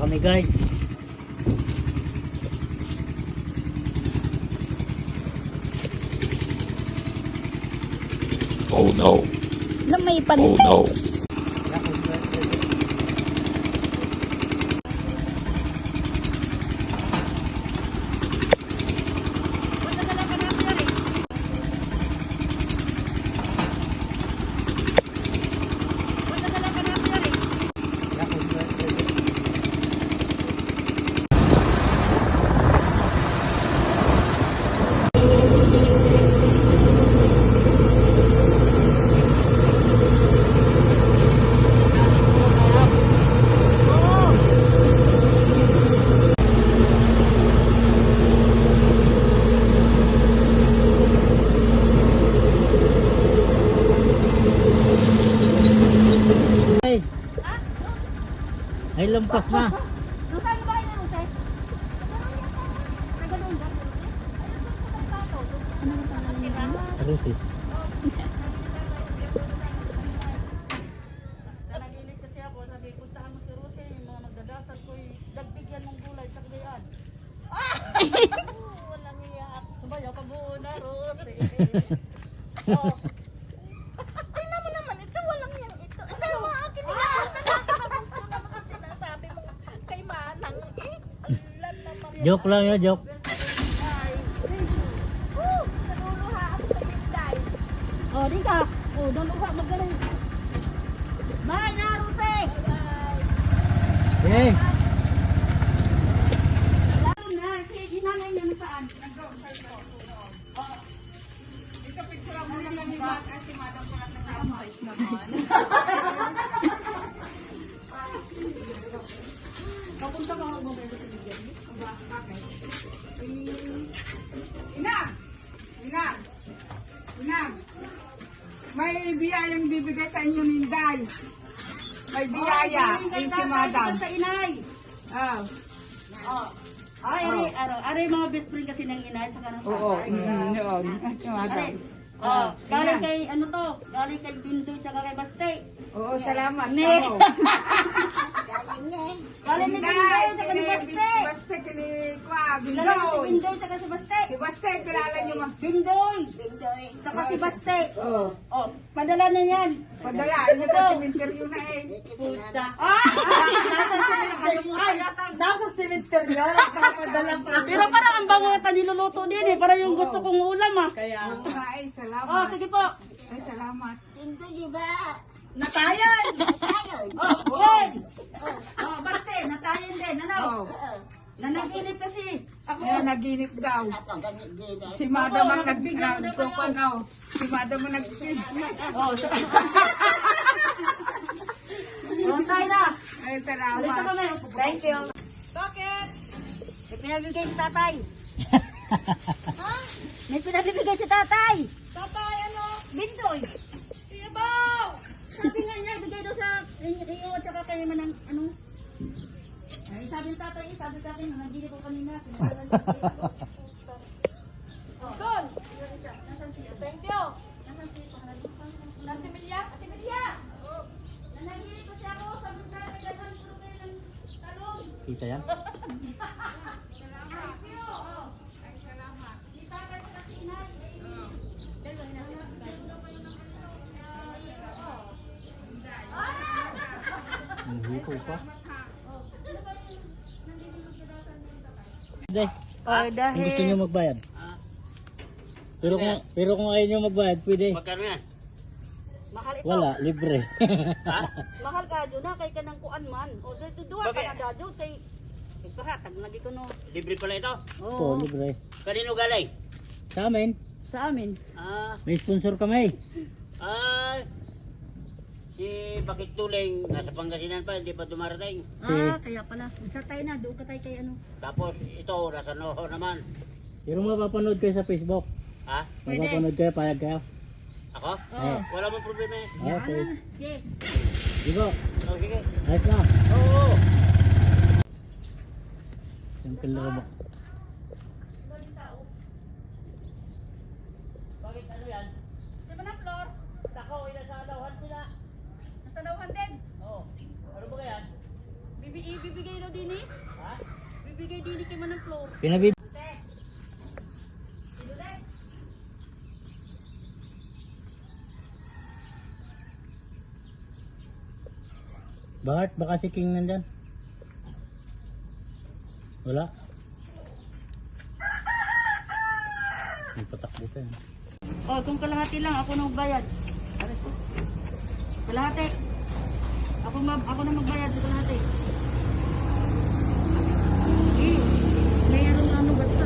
kami guys. Oh no. Na may Oh no. Ay. Ay lampas na. Lusa, ano ba kayo na Lusa? Taga doon ba? Ano ba pangalan? Rusi. Nanagilit kasi ako, sabi, puntahan mo si Rose, yung mga magdadasal ko, dagbigyan ng gulay sa kagayaan. Ah! Walang iyak. Sumayaw ka muna, Rose. oh. Tingnan mo naman, ito walang yan. Ito, ito yung mga akin nila. Ito naman kasi sinasabi mo kay Manang. Eh, alam naman yan. Joke lang yun, joke. Oh, naluluha ako sa Hyundai. Oh, di ka. Oh, daluha, magaling. Bye na, Rose! Bye! Na, si inanay niya saan? Inang! Inang! Inang! May biyayang bibigay sa inyo ni Inday. May biyaya. Ay, si Madam. Sa inay. Ah, Oh. Ay, ari, aro, ari mga best friend kasi ng inay sa kanang oo. tatay. Mm, yun. Madam. Oh, galing kay ano to? Galing kay Bindoy tsaka kay Baste. Oo, salamat. Ne. Tamo. Galing ni Bindoy Inday, tsaka ni kini Baste. Basta kini Kwa, Galing si Bindoy. Bindoy tsaka si Baste. Si Basta, kilala niyo ma. Bindoy. Bindoy. Tsaka si Baste. Oo. Oh, padala na yan. Padala, ano sa cemetery na eh. Puta. Ah! nasa cemetery. Ay, nasa cemetery. Nagpapadala pa. Pero parang ang bango na niluluto din eh. Parang yung gusto kong ulam ah. Kaya. Nga eh, Oh, salamat. sige po. Ay, salamat. Natayan! Natayan! Oh, yan! Oh, basta, natayan din. Ano? Oo. Nanaginip kasi. Ako. Kaya naginip daw. Si Madam ang nag-kukuan daw. Si Madam ang nag Oh, sa... oh, tayo na. Ay, salamat. Thank you. Bakit? May pinabibigay si tatay. ha? May pinabibigay si tatay. Tatay, ano? Bindoy. Iyabaw! Sabi nga niya, bigay daw sa Rio at saka kay Manang, ano? Sabi ng tatay, eh, sabi sa akin, nandili ko kanina. Doon! Thank you! Nanti Milya? Ate Milya! Nananginig ko siya ako, sabi ng tatay, dasan ko kayo ng talong. Kita yan? Ang hipo pa. Hindi. Oh, Kung gusto nyo magbayad. Pero kung, pero kung ayaw nyo magbayad, pwede. Magkano yan? Mahal ito. Wala, libre. Mahal ka dyan na, kay kanang kuan man. O, dito duwa ka na dadyo, kay... Kay pahatag na di ko no. Libre pala ito? Oo, Oo. libre. Kanino galing? Sa amin, Sa amin. Ah, may sponsor kami. ah, si Bakit Tuling, nasa Pangasinan pa, hindi pa dumarating. Si, Ah, kaya pala. Isa tayo na, doon ka tayo kay ano. Tapos ito, nasa Noho naman. pero mapapanood kayo sa Facebook. Ha? Pwede. Mapapanood kayo, payag kayo. Ako? Oo. Wala mong problema eh. Okay. Okay. Di ba? Oh, sige. Ayos na. Oo. Yung kalaro Bakit ano yan? Di ba na, Flor? Tako, inasa dawan sila. Dawan din. Oo. Ano ba yan? Bibi ibibigay daw din eh. Bibigay din kay man ng floor. Pinabib... Bakit? Baka si King nandyan? Wala? May patakbo pa yan. Oh, kung kalahati lang, ako na magbayad. Aray ko. Kalahati. Ako, ma- ako na magbayad sa kalahati. Eh, mayroon na ano basta.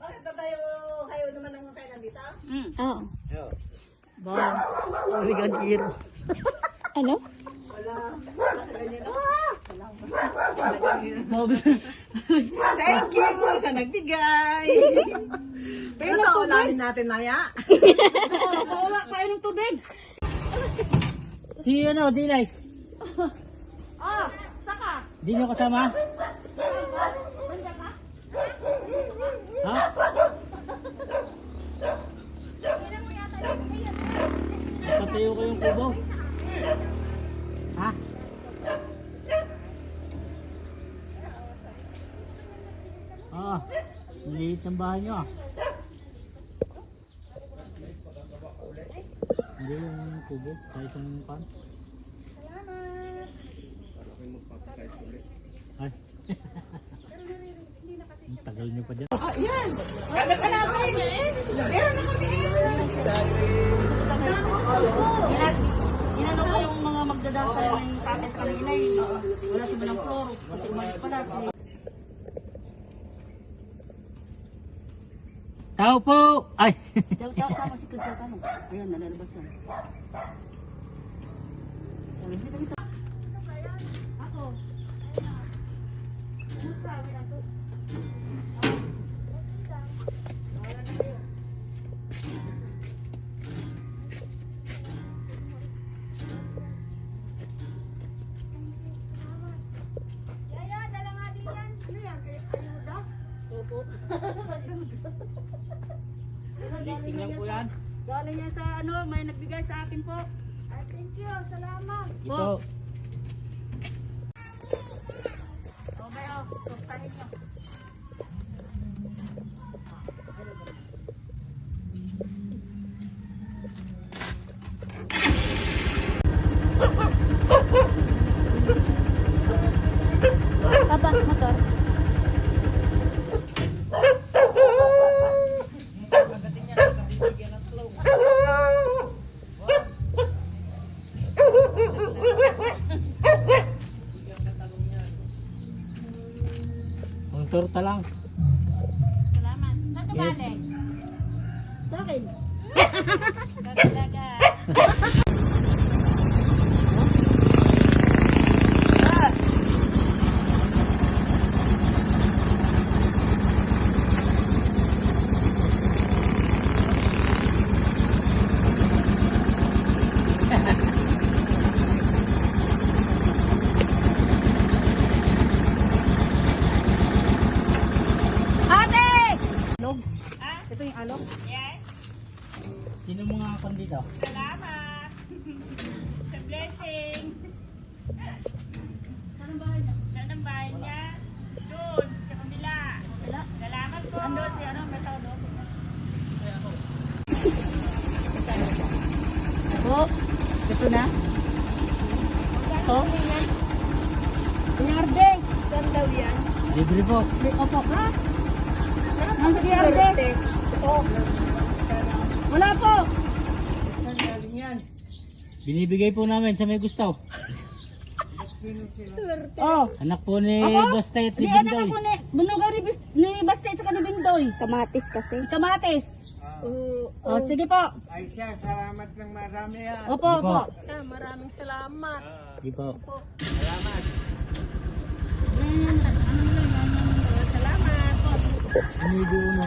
Bakit ba tayo, kayo naman ang kayo nandito? Hmm. Oo. Ba, obrigado, Kiro. Ano? Thank you sa nagbigay. Pero ito, ulamin natin maya. Wala kayo ng tubig. Si ano, Dinay? Ah, saka. Di nyo kasama? Patayo ko yung kubo. Ha? Ah, maliit ng bahay nyo ah. Hindi yung kubo, kahit yung pan. Ay. Ang tagal nyo pa dyan. Ginag, yung mga magdadasal ng tatay kanina eh. Wala si Manang Flor. Kasi umalis pala. Si Tao po! Ay! Tama tama si Kristal Kano. Ayan, nalalabas yan. Sabi, dito, dito. Gising lang po yan. Galing yan sa ano, may nagbigay sa akin po. Thank you, salamat. Ito. O, bayo, tuktahin nyo. Torta lang. Salamat. Saan ka galing? Sa akin. Talaga. Ate! Alog? Yung alog? Sino mga kan dito? Salamat. Sa blessing. Saan ang bahay niya? Saan ang bahay niya? Doon, sa kabila. Wala. Salamat po. Ando si ano, may tao doon. Po, ito na. Po. Pinarde. Saan daw yan? Libre po. Opo. Ha? Nasa pinarde. Oh. Wala po. Binibigay po namin sa may gusto. Swerte. Oh. Anak po ni Ako? Bastay at ni anak Bindoy. ako ni, bunugaw ni, Bis- ni Basta at saka ni Bindoy. Kamatis kasi. Kamatis. Oo. Oh, sige po. Ay siya, salamat ng marami ah. Opo, Opo. opo. Ah, maraming salamat. Di po. Salamat. Mm, ano yan? Salamat. Umibo na.